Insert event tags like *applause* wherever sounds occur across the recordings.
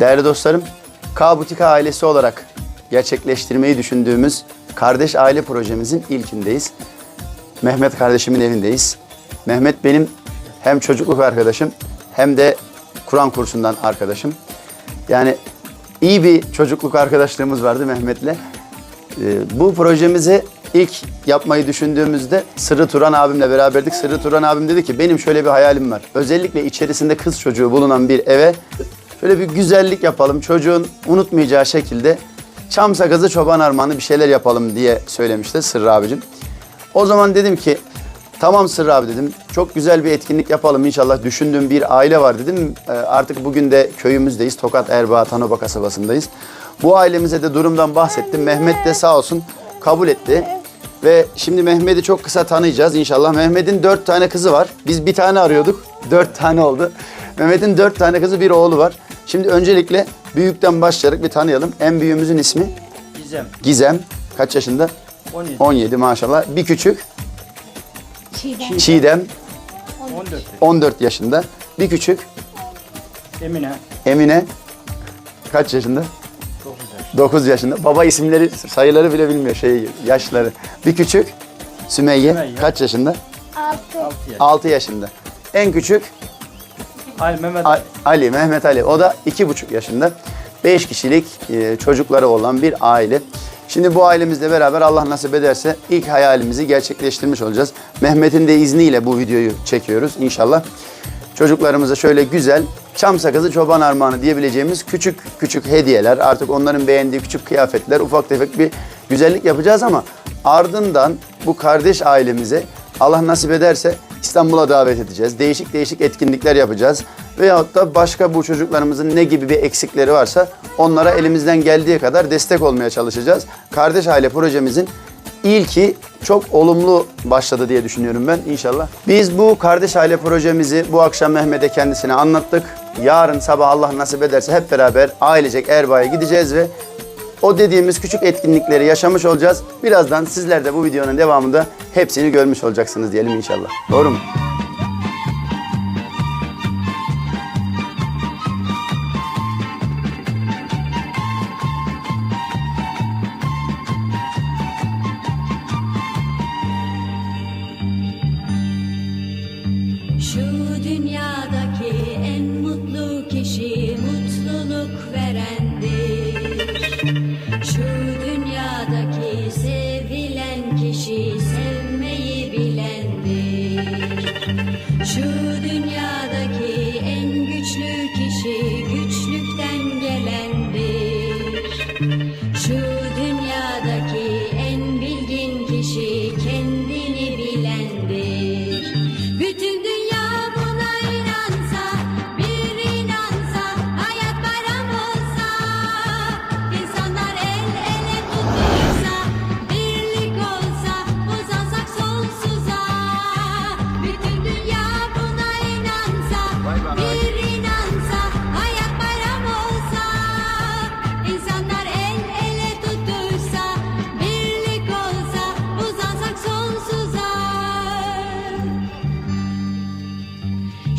Değerli dostlarım, K Butika ailesi olarak gerçekleştirmeyi düşündüğümüz kardeş aile projemizin ilkindeyiz. Mehmet kardeşimin evindeyiz. Mehmet benim hem çocukluk arkadaşım hem de Kur'an kursundan arkadaşım. Yani iyi bir çocukluk arkadaşlığımız vardı Mehmet'le. Ee, bu projemizi ilk yapmayı düşündüğümüzde Sırrı Turan abimle beraberdik. Sırrı Turan abim dedi ki benim şöyle bir hayalim var. Özellikle içerisinde kız çocuğu bulunan bir eve şöyle bir güzellik yapalım. Çocuğun unutmayacağı şekilde çam sakızı çoban armağanı bir şeyler yapalım diye söylemişti Sırrı abicim. O zaman dedim ki tamam Sırrı abi dedim. Çok güzel bir etkinlik yapalım inşallah. Düşündüğüm bir aile var dedim. Ee, Artık bugün de köyümüzdeyiz. Tokat Erbaa Tanoba kasabasındayız. Bu ailemize de durumdan bahsettim. Mehmet de sağ olsun kabul etti. Ve şimdi Mehmet'i çok kısa tanıyacağız inşallah. Mehmet'in dört tane kızı var. Biz bir tane arıyorduk. *laughs* Dört tane oldu. Mehmet'in dört tane kızı bir oğlu var. Şimdi öncelikle büyükten başlayarak bir tanıyalım. En büyüğümüzün ismi Gizem. Gizem. Kaç yaşında? 17. 17 maşallah. Bir küçük Çiğdem. Çiğdem 14. 14 yaşında. Bir küçük Emine. Emine kaç yaşında? 9 yaş. 9 yaşında. Baba isimleri sayıları bile bilmiyor şey yaşları. Bir küçük Sümeyye, Sümeyye. kaç yaşında? Altı. 6 yaş. 6 yaşında. En küçük Ali Mehmet. A- Ali, Mehmet Ali. O da iki buçuk yaşında. Beş kişilik e, çocukları olan bir aile. Şimdi bu ailemizle beraber Allah nasip ederse ilk hayalimizi gerçekleştirmiş olacağız. Mehmet'in de izniyle bu videoyu çekiyoruz inşallah. Çocuklarımıza şöyle güzel çam sakızı çoban armağanı diyebileceğimiz küçük küçük hediyeler, artık onların beğendiği küçük kıyafetler, ufak tefek bir güzellik yapacağız ama ardından bu kardeş ailemize Allah nasip ederse İstanbul'a davet edeceğiz. Değişik değişik etkinlikler yapacağız. Veyahut da başka bu çocuklarımızın ne gibi bir eksikleri varsa onlara elimizden geldiği kadar destek olmaya çalışacağız. Kardeş aile projemizin ilki çok olumlu başladı diye düşünüyorum ben inşallah. Biz bu kardeş aile projemizi bu akşam Mehmet'e kendisine anlattık. Yarın sabah Allah nasip ederse hep beraber ailecek Erbaa'ya gideceğiz ve o dediğimiz küçük etkinlikleri yaşamış olacağız. Birazdan sizler de bu videonun devamında hepsini görmüş olacaksınız diyelim inşallah. Doğru mu?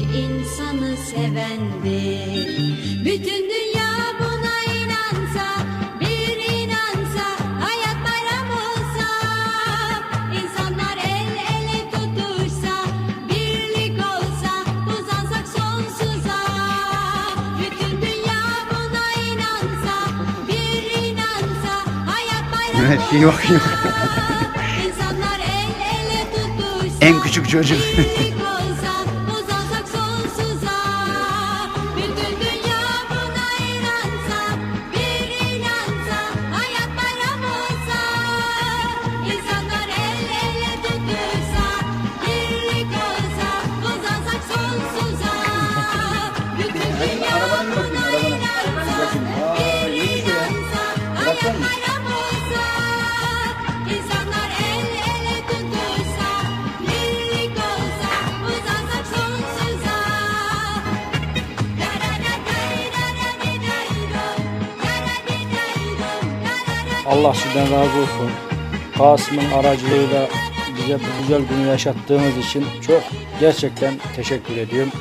İnsanı sevendir. Bütün dünya buna inansa, bir inansa, hayat bayram olsa, insanlar el ele tutuşsa, birlik olsa, uzansak sonsuza. Bütün dünya buna inansa, bir inansa, hayat bayram el ele tutuşsa En küçük çocuk. Allah sizden razı olsun. Kasım'ın aracılığıyla bize bu güzel günü yaşattığınız için çok gerçekten teşekkür ediyorum.